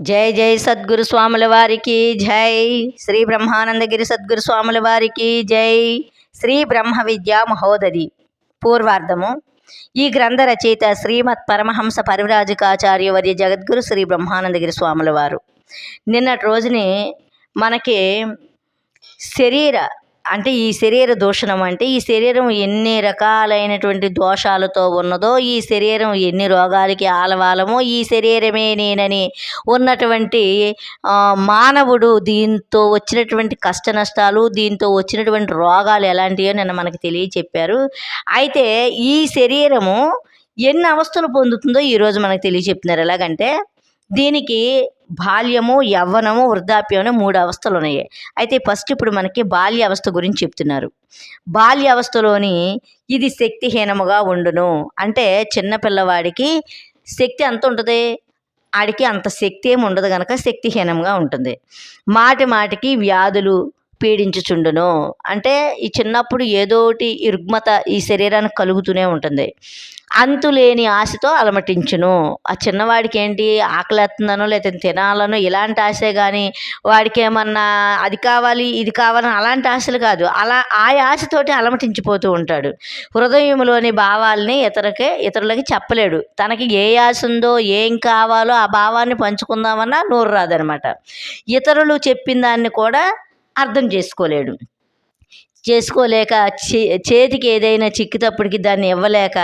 జై జై సద్గురు స్వాముల వారికి జై శ్రీ బ్రహ్మానందగిరి సద్గురు స్వాముల వారికి జై శ్రీ బ్రహ్మ విద్యా మహోదది పూర్వార్ధము. ఈ గ్రంథ రచయిత శ్రీమత్ పరమహంస పరివ్రాజకాచార్య వర్య జగద్గురు శ్రీ బ్రహ్మానందగిరి స్వాముల వారు. నిన్నటి రోజుని మనకి శరీర అంటే ఈ శరీర దూషణం అంటే ఈ శరీరం ఎన్ని రకాలైనటువంటి దోషాలతో ఉన్నదో ఈ శరీరం ఎన్ని రోగాలకి ఆలవాలమో ఈ శరీరమే నేనని ఉన్నటువంటి మానవుడు దీంతో వచ్చినటువంటి కష్ట నష్టాలు దీంతో వచ్చినటువంటి రోగాలు ఎలాంటివో నిన్న మనకు తెలియచెప్పారు. అయితే ఈ శరీరము ఎన్ని అవస్థలు పొందుతుందో ఈరోజు మనకు తెలియచెప్తున్నారు. ఎలాగంటే దీనికి బాల్యము యవ్వనము వృద్ధాప్యం అనే మూడు అవస్థలు ఉన్నాయి. అయితే ఫస్ట్ ఇప్పుడు మనకి బాల్య అవస్థ గురించి చెప్తున్నారు. బాల్య అవస్థలోని ఇది శక్తిహీనముగా ఉండును. అంటే చిన్నపిల్లవాడికి శక్తి ఎంత ఉంటుంది? ఆడికి అంత శక్తి ఏమి ఉండదు కనుక శక్తిహీనంగా ఉంటుంది. మాటి మాటికి వ్యాధులు పీడించుచుండును. అంటే ఈ చిన్నప్పుడు ఏదోటి ఈ రుగ్మత ఈ శరీరానికి కలుగుతూనే ఉంటుంది. అంతులేని ఆశతో అలమటించును. ఆ చిన్నవాడికి ఏంటి ఆకలేస్తుందనో లేకపోతే తినాలనో ఇలాంటి ఆశే కానీ వాడికి ఏమన్నా అది కావాలి ఇది కావాలని అలాంటి ఆశలు కాదు. అలా ఆ ఆశతోటి అలమటించిపోతూ ఉంటాడు. హృదయంలోని భావాల్ని ఇతరకే ఇతరులకి చెప్పలేడు. తనకి ఏ ఆశ ఉందో ఏం కావాలో ఆ భావాన్ని పంచుకుందామన్నా నోరు రాదనమాట. ఇతరులు చెప్పిన దాన్ని కూడా అర్థం చేసుకోలేడు. చేసుకోలేక చే చేతికి ఏదైనా చిక్కితప్పటికి దాన్ని ఇవ్వలేక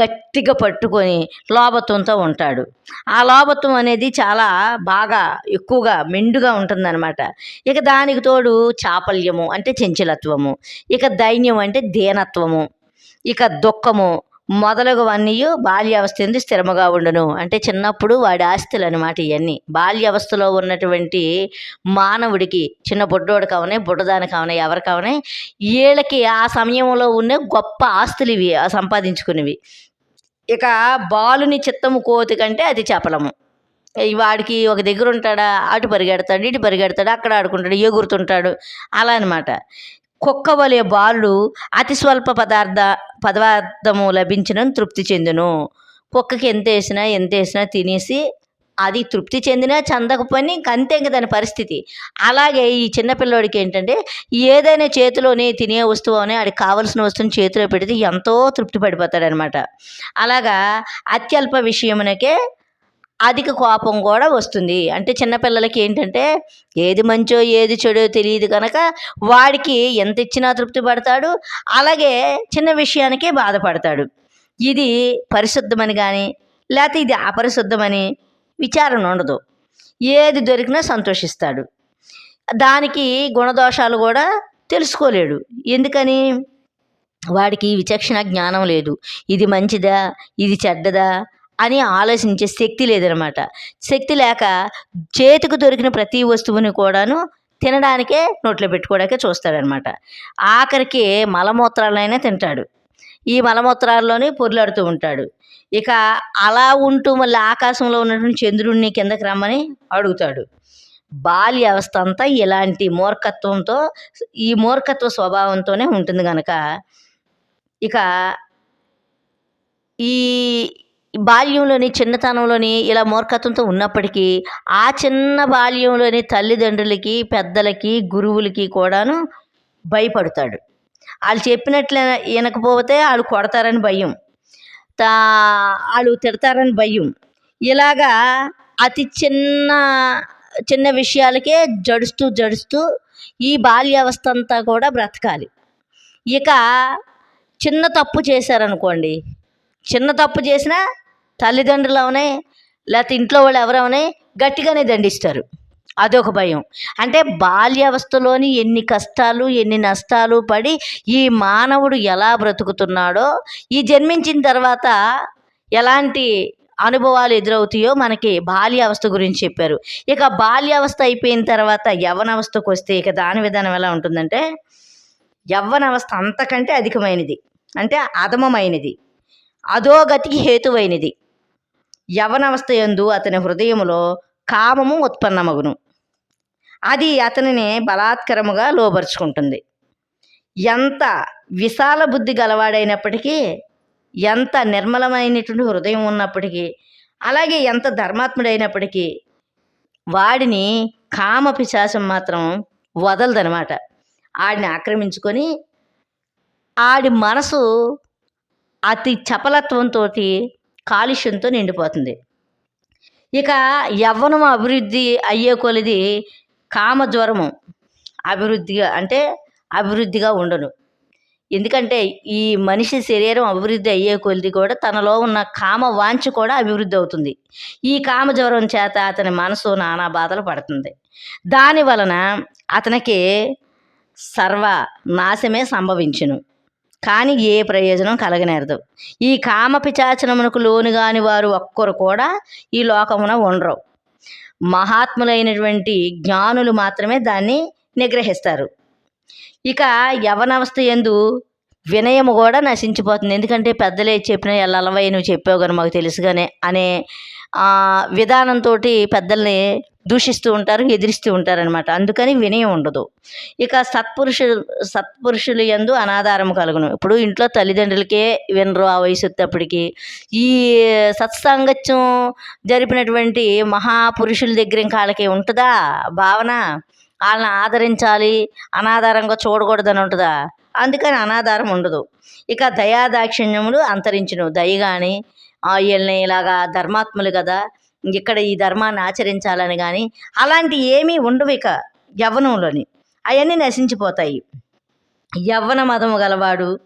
గట్టిగా పట్టుకొని లోబత్వంతో ఉంటాడు. ఆ లోబత్వం అనేది చాలా బాగా ఎక్కువగా మెండుగా ఉంటుందన్నమాట. ఇక దానికి తోడు చాపల్యము అంటే చెంచలత్వము. ఇక దైన్యం అంటే దీనత్వము. ఇక దుఃఖము. మొదలగువన్నీ బాల్యావస్థ ఎందు స్థిరముగా ఉండును? అంటే చిన్నప్పుడు వాడి ఆస్తులు అనమాట ఇవన్నీ బాల్యావస్థలో ఉన్నటువంటి మానవుడికి చిన్న బుడ్డోడు కావనే బుడ్డదాని కావనే ఎవరు కావనే వీళ్ళకి ఆ సమయంలో ఉన్న గొప్ప ఆస్తులు ఇవి ఆ సంపాదించుకునేవి. ఇక బాలుని చిత్తము కోతి కంటే అది చెప్పలము వాడికి ఒక దగ్గర ఉంటాడా అటు పరిగెడతాడు ఇటు పరిగెడతాడు అక్కడ ఆడుకుంటాడు ఎగురుతుంటాడు అలా అనమాట కుక్క వలె బాలు అతి స్వల్ప పదార్థ పదార్థము లభించడం తృప్తి చెందును. కుక్కకి ఎంత వేసినా ఎంత వేసినా తినేసి అది తృప్తి చెందినా చందకపోయినా ఇంక అంతే ఇంక దాని పరిస్థితి. అలాగే ఈ చిన్నపిల్లోడికి ఏంటంటే ఏదైనా చేతిలోనే తినే వస్తువు అని ఆడికి కావలసిన వస్తువుని చేతిలో పెడితే ఎంతో తృప్తి పడిపోతాడనమాట. అలాగా అత్యల్ప విషయమునకే అధిక కోపం కూడా వస్తుంది. అంటే చిన్నపిల్లలకి ఏంటంటే ఏది మంచో ఏది చెడో తెలియదు కనుక వాడికి ఎంత ఇచ్చినా తృప్తి పడతాడు. అలాగే చిన్న విషయానికే బాధపడతాడు. ఇది పరిశుద్ధమని కానీ లేకపోతే ఇది అపరిశుద్ధమని విచారణ ఉండదు. ఏది దొరికినా సంతోషిస్తాడు. దానికి గుణదోషాలు కూడా తెలుసుకోలేడు. ఎందుకని? వాడికి విచక్షణ జ్ఞానం లేదు. ఇది మంచిదా? ఇది చెడ్డదా? అని ఆలోచించే శక్తి లేదనమాట. శక్తి లేక చేతికి దొరికిన ప్రతి వస్తువుని కూడాను తినడానికే నోట్లో పెట్టుకోవడానికే చూస్తాడనమాట. ఆఖరికి మలమూత్రాలైనా తింటాడు. ఈ మలమూత్రాల్లోనే పొర్లాడుతూ ఉంటాడు. ఇక అలా ఉంటూ మళ్ళీ ఆకాశంలో ఉన్నటువంటి చంద్రుడిని కిందకి రమ్మని అడుగుతాడు. బాల్య అవస్థ అంతా ఇలాంటి మూర్ఖత్వంతో ఈ మూర్ఖత్వ స్వభావంతోనే ఉంటుంది కనుక ఇక ఈ బాల్యంలోని చిన్నతనంలోని ఇలా మూర్ఖత్వంతో ఉన్నప్పటికీ ఆ చిన్న బాల్యంలోని తల్లిదండ్రులకి పెద్దలకి గురువులకి కూడాను భయపడతాడు. వాళ్ళు చెప్పినట్లు వినకపోతే వాళ్ళు కొడతారని భయం. తా వాళ్ళు తిడతారని భయం. ఇలాగా అతి చిన్న చిన్న విషయాలకే జడుస్తూ జడుస్తూ ఈ బాల్యావస్థ అంతా కూడా బ్రతకాలి. ఇక చిన్న తప్పు చేశారనుకోండి చిన్న తప్పు చేసినా తల్లిదండ్రులు అవనే లేకపోతే ఇంట్లో వాళ్ళు ఎవరవనే గట్టిగానే దండిస్తారు. అదొక భయం. అంటే బాల్యావస్థలోని ఎన్ని కష్టాలు ఎన్ని నష్టాలు పడి ఈ మానవుడు ఎలా బ్రతుకుతున్నాడో ఈ జన్మించిన తర్వాత ఎలాంటి అనుభవాలు ఎదురవుతాయో మనకి బాల్యావస్థ గురించి చెప్పారు. ఇక బాల్యావస్థ అయిపోయిన తర్వాత యవ్వనావస్థకు వస్తే ఇక దాని విధానం ఎలా ఉంటుందంటే యవ్వనావస్థ అంతకంటే అధికమైనది. అంటే అధమమైనది. అధోగతికి హేతువైనది. యవనవస్థ యందు అతని హృదయములో కామము ఉత్పన్నమగును. అది అతనిని బలాత్కరముగా లోబరుచుకుంటుంది. ఎంత విశాల బుద్ధి గలవాడైనప్పటికీ ఎంత నిర్మలమైనటువంటి హృదయం ఉన్నప్పటికీ అలాగే ఎంత ధర్మాత్ముడైనప్పటికీ వాడిని కామ పిశాసం మాత్రం వదలదనమాట. ఆడిని ఆక్రమించుకొని ఆడి మనసు అతి చపలత్వంతో కాలుష్యంతో నిండిపోతుంది. ఇక యవ్వనం అభివృద్ధి అయ్యే కొలిది కామజ్వరము. అభివృద్ధిగా అంటే అభివృద్ధిగా ఉండను. ఎందుకంటే ఈ మనిషి శరీరం అభివృద్ధి అయ్యే కొలిది కూడా తనలో ఉన్న కామ వాంఛ కూడా అభివృద్ధి అవుతుంది. ఈ కామ జ్వరం చేత అతని మనసు నానా బాధలు పడుతుంది. దాని వలన అతనికి సర్వ నాశమే సంభవించును. కానీ ఏ ప్రయోజనం కలగనేరదు. ఈ కామ పిచాచనమునకు లోను కాని వారు ఒక్కరు కూడా ఈ లోకమున ఉండరు. మహాత్ములైనటువంటి జ్ఞానులు మాత్రమే దాన్ని నిగ్రహిస్తారు. ఇక యవనవస్థ ఎందు వినయము కూడా నశించిపోతుంది. ఎందుకంటే పెద్దలే చెప్పిన ఎల్లవై నువ్వు చెప్పావు కానీ మాకు తెలుసుగానే అనే విధానంతో పెద్దల్ని దూషిస్తూ ఉంటారు ఎదిరిస్తూ ఉంటారనమాట అందుకని వినయం ఉండదు. ఇక సత్పురుషులు సత్పురుషులు ఎందు అనాధారం కలుగును. ఇప్పుడు ఇంట్లో తల్లిదండ్రులకే వినరు ఆ వయసు వచ్చేటప్పటికి ఈ సత్సాంగత్యం జరిపినటువంటి మహాపురుషుల దగ్గర ఇంకా వాళ్ళకి ఉంటుందా భావన? వాళ్ళని ఆదరించాలి అనాధారంగా చూడకూడదని ఉంటుందా? అందుకని అనాధారం ఉండదు. ఇక దయాదాక్షిణ్యములు అంతరించును. దయ కానీ వీళ్ళని ఇలాగా ధర్మాత్ములు కదా ఇక్కడ ఈ ధర్మాన్ని ఆచరించాలని కానీ అలాంటి ఏమీ ఉండవు ఇక యవ్వనంలోని. అవన్నీ నశించిపోతాయి. యవ్వన మతము గలవాడు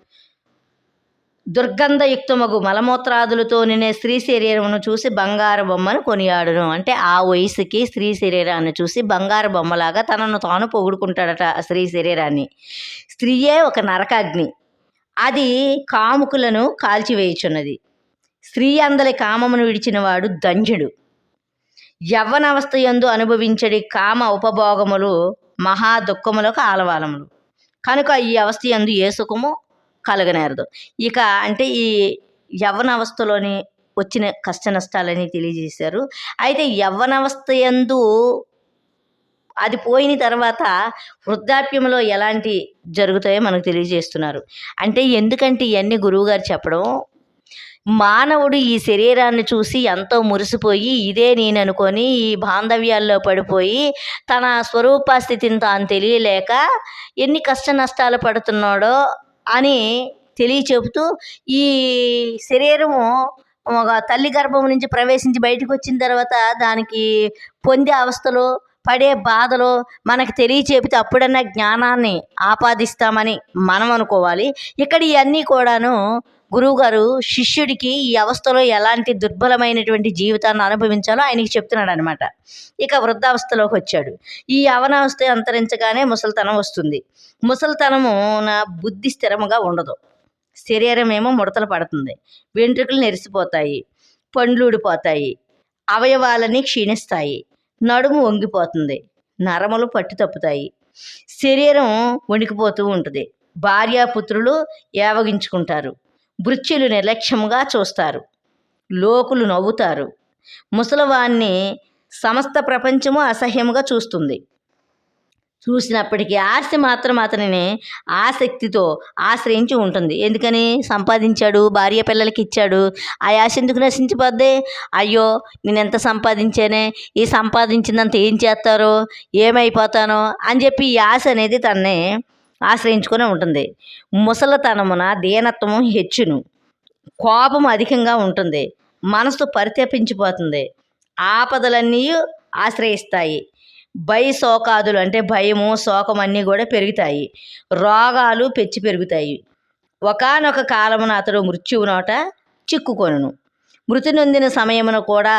దుర్గంధయుక్తమగు మలమూత్రాదులతో నినే స్త్రీ శరీరమును చూసి బంగారు బొమ్మను కొనియాడును. అంటే ఆ వయసుకి స్త్రీ శరీరాన్ని చూసి బంగారు బొమ్మలాగా తనను తాను పొగుడుకుంటాడట స్త్రీ శరీరాన్ని. స్త్రీయే ఒక నరకాగ్ని. అది కాముకులను కాల్చివేయుచున్నది. స్త్రీ అందలి కామమును విడిచినవాడు దంజుడు యవ్వనవస్థ యందు అనుభవించడి కామ ఉపభోగములు మహా దుఃఖములకు ఆలవాలములు. కనుక ఈ అవస్థ యందు ఏ సుఖము కలగనేరదు. ఇక అంటే ఈ యవ్వనవస్థలోని వచ్చిన కష్ట నష్టాలని తెలియజేశారు. అయితే యవ్వనవస్థ యందు అది పోయిన తర్వాత వృద్ధాప్యంలో ఎలాంటి జరుగుతాయో మనకు తెలియజేస్తున్నారు. అంటే ఎందుకంటే ఇవన్నీ గురువుగారు చెప్పడం మానవుడు ఈ శరీరాన్ని చూసి ఎంతో మురిసిపోయి ఇదే నేననుకొని ఈ బాంధవ్యాల్లో పడిపోయి తన స్వరూప స్థితిని తాను తెలియలేక ఎన్ని కష్ట నష్టాలు పడుతున్నాడో అని తెలియచెబుతూ ఈ శరీరము ఒక తల్లి గర్భం నుంచి ప్రవేశించి బయటకు వచ్చిన తర్వాత దానికి పొందే అవస్థలు పడే బాధలు మనకు తెలియచెబితే అప్పుడన్నా జ్ఞానాన్ని ఆపాదిస్తామని మనం అనుకోవాలి. ఇక్కడ ఇవన్నీ కూడాను గురువుగారు శిష్యుడికి ఈ అవస్థలో ఎలాంటి దుర్బలమైనటువంటి జీవితాన్ని అనుభవించాలో ఆయనకి చెప్తున్నాడు అనమాట ఇక వృద్ధావస్థలోకి వచ్చాడు. ఈ యవనావస్థ అంతరించగానే ముసలితనం వస్తుంది. ముసలితనము నా బుద్ధి స్థిరముగా ఉండదు. శరీరం ఏమో ముడతలు పడుతుంది. వెంట్రుకలు నెరిసిపోతాయి. పండ్లు ఊడిపోతాయి. అవయవాలన్నీ క్షీణిస్తాయి. నడుము వంగిపోతుంది. నరములు పట్టు తప్పుతాయి. శరీరం వణికిపోతూ ఉంటుంది. భార్యాపుత్రులు ఏవగించుకుంటారు. భృత్యులు నిర్లక్ష్యంగా చూస్తారు. లోకులు నవ్వుతారు. ముసలివాణ్ణి సమస్త ప్రపంచము అసహ్యముగా చూస్తుంది. చూసినప్పటికీ ఆస్తి మాత్రం అతనిని ఆసక్తితో ఆశ్రయించి ఉంటుంది. ఎందుకని? సంపాదించాడు భార్య పిల్లలకి ఇచ్చాడు. ఆ ఆశ ఎందుకు నశించిపోద్ది? అయ్యో నేను ఎంత సంపాదించానే? ఈ సంపాదించినంత ఏం చేస్తారో? ఏమైపోతానో? అని చెప్పి ఈ ఆశ అనేది తన్నే ఆశ్రయించుకొని ఉంటుంది. ముసలతనమున దీనత్వము హెచ్చును. కోపం అధికంగా ఉంటుంది. మనసు పరితపించిపోతుంది. ఆపదలన్నీ ఆశ్రయిస్తాయి. భయ శోకాదులు అంటే భయము శోకం అన్నీ కూడా పెరుగుతాయి. రోగాలు పెచ్చి పెరుగుతాయి. ఒకానొక కాలమున అతడు మృత్యువు నోట చిక్కుకొనును. మృతి నొందిన సమయమున కూడా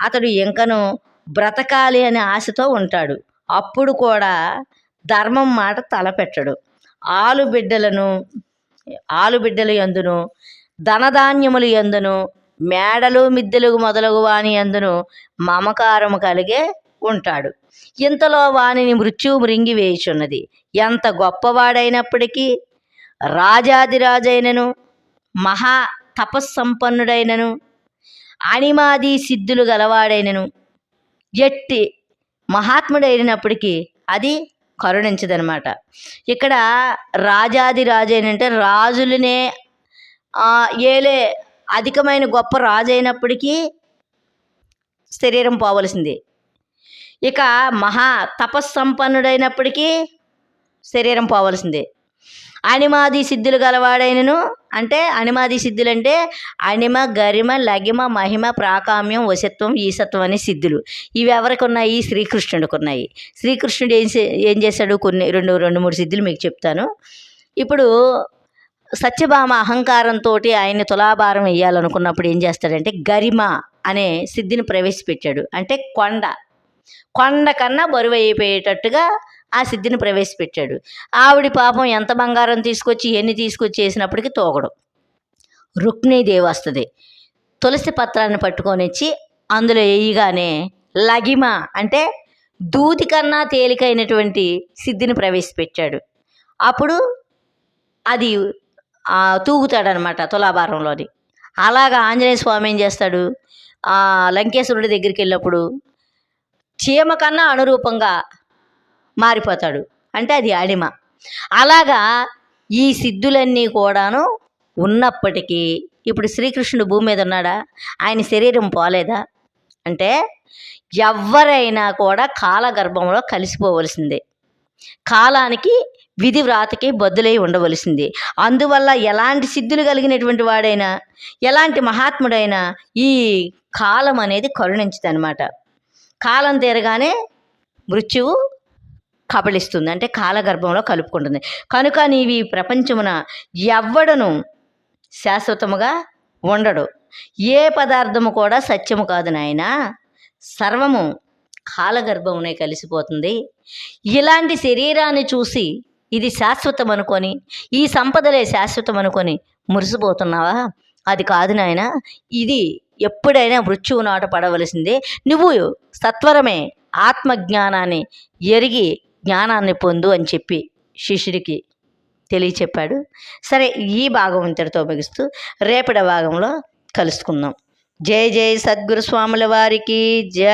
అతడు ఇంకను బ్రతకాలి అనే ఆశతో ఉంటాడు. అప్పుడు కూడా ధర్మం మాట తలపెట్టడు. ఆలుబిడ్డలను ఆలుబిడ్డలు ఎందును ధనధాన్యములు ఎందును మేడలు మిద్దెలు మొదలగు వాని ఎందును మమకారము కలిగే ఉంటాడు. ఇంతలో వానిని మృత్యువు మృంగి వేయుచున్నది. ఎంత గొప్పవాడైనప్పటికీ రాజాదిరాజైనను మహా తపస్సంపన్నుడైనను అణిమాది సిద్ధులు గలవాడైనను ఎట్టి మహాత్ముడైనప్పటికీ అది కరుణించదనమాట. ఇక్కడ రాజాది రాజైనంటే రాజులనే ఏలే అధికమైన గొప్ప రాజు అయినప్పటికీ శరీరం పోవలసింది. ఇక మహా తపస్సంపన్నుడైనప్పటికీ శరీరం పోవలసిందే. అనిమాది సిద్ధులు గలవాడైనను అంటే అనిమాది సిద్ధులు అంటే అనిమ గరిమ లగిమ మహిమ ప్రాకామ్యం వశత్వం ఈసత్వం అనే సిద్ధులు. ఇవి ఎవరికి ఉన్నాయి శ్రీకృష్ణుడికి ఉన్నాయి శ్రీకృష్ణుడు ఏం చే- ఏం చేశాడు? కొన్ని రెండు రెండు మూడు సిద్ధులు మీకు చెప్తాను. ఇప్పుడు సత్యభామ అహంకారంతో ఆయన తులాభారం వేయాలనుకున్నప్పుడు ఏం చేస్తాడంటే గరిమ అనే సిద్ధిని ప్రవేశపెట్టాడు. అంటే కొండ. కొండ కన్నా బరువు అయిపోయేటట్టుగా ఆ సిద్ధిని ప్రవేశపెట్టాడు. ఆవిడ పాపం ఎంత బంగారం తీసుకొచ్చి ఎన్ని తీసుకొచ్చి చేసినప్పటికీ తోగడు. రుక్మిణీదేవి వస్తుంది. తులసి పత్రాన్ని పట్టుకొని వచ్చి అందులో వేయగానే లగిమ అంటే దూది కన్నా తేలికైనటువంటి సిద్ధిని ప్రవేశపెట్టాడు. అప్పుడు అది తూగుతాడనమాట తులాభారంలోని. అలాగా ఆంజనేయ స్వామి ఏం చేస్తాడు? లంకేశ్వరుడి దగ్గరికి వెళ్ళినప్పుడు చీమ కన్నా అనురూపంగా మారిపోతాడు. అంటే అది అడిమ. అలాగా ఈ సిద్ధులన్నీ కూడాను ఉన్నప్పటికీ ఇప్పుడు శ్రీకృష్ణుడు భూమి మీద ఉన్నాడా? ఆయన శరీరం పోలేదా? అంటే ఎవరైనా కూడా కాలగర్భంలో కలిసిపోవలసిందే. కాలానికి విధి వ్రాతకి బద్దులై ఉండవలసింది. అందువల్ల ఎలాంటి సిద్ధులు కలిగినటువంటి వాడైనా ఎలాంటి మహాత్ముడైనా ఈ కాలం అనేది కరుణించదనమాట కాలం తీరగానే మృత్యువు కబళిస్తుంది. అంటే కాలగర్భంలో కలుపుకుంటుంది. కనుక నీవి ప్రపంచమున ఎవ్వడను శాశ్వతముగా ఉండడు. ఏ పదార్థము కూడా సత్యము కాదు నాయన. సర్వము కాలగర్భమునే కలిసిపోతుంది. ఇలాంటి శరీరాన్ని చూసి ఇది శాశ్వతం అనుకొని ఈ సంపదలే శాశ్వతం అనుకొని మురిసిపోతున్నావా? అది కాదు నాయన. ఇది ఎప్పుడైనా మృత్యువు నాట పడవలసిందే. నువ్వు సత్వరమే ఆత్మజ్ఞానాన్ని ఎరిగి జ్ఞానాన్ని పొందు అని చెప్పి శిష్యుడికి తెలియచెప్పాడు. సరే ఈ భాగం ఇంతటితో ముగిస్తూ రేపటి భాగంలో కలుసుకుందాం. జై జై సద్గురు స్వాముల వారికి జై